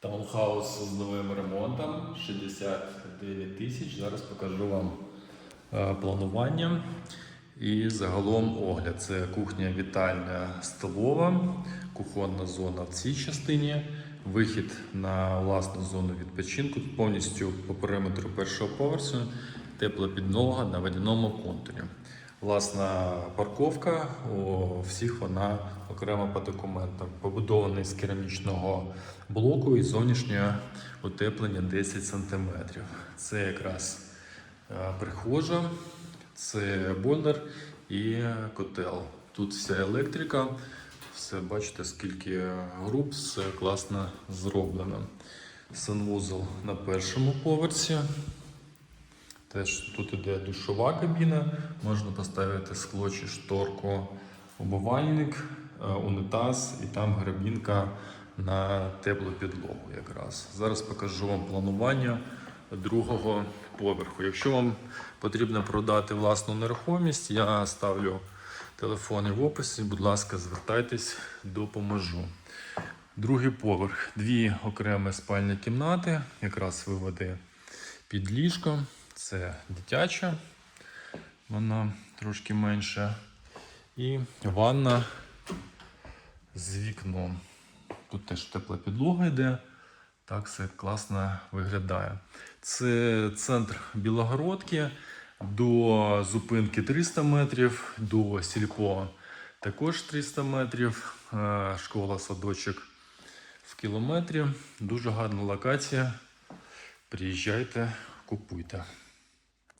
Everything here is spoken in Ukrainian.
Таунхаус з новим ремонтом 69 тисяч. Зараз покажу вам е, планування і загалом огляд. Це кухня вітальня столова, кухонна зона в цій частині, вихід на власну зону відпочинку повністю по периметру першого поверсу, тепла підлога на водяному контурі. Власна парковка, у всіх вона окремо по документам. Побудований з керамічного блоку і зовнішнє утеплення 10 см. Це якраз е, прихожа, це бойлер і котел. Тут вся електрика, все бачите, скільки груп, все класно зроблено. Санвузол на першому поверсі. Теж тут іде душова кабіна, можна поставити скло чи шторку, умивальник, е, унітаз і там грабінка на теплу підлогу якраз. Зараз покажу вам планування другого поверху. Якщо вам потрібно продати власну нерухомість, я ставлю телефони в описі. Будь ласка, звертайтесь, допоможу. Другий поверх, дві окремі спальні кімнати, якраз виводи під ліжко. Це дитяча, вона трошки менша. І ванна з вікном. Тут теж тепла підлога йде. Так все класно виглядає. Це центр Білогородки. До зупинки 300 метрів, до сільпо також 300 метрів. Е, Школа садочок в кілометрі. Дуже гарна локація. Приїжджайте, купуйте.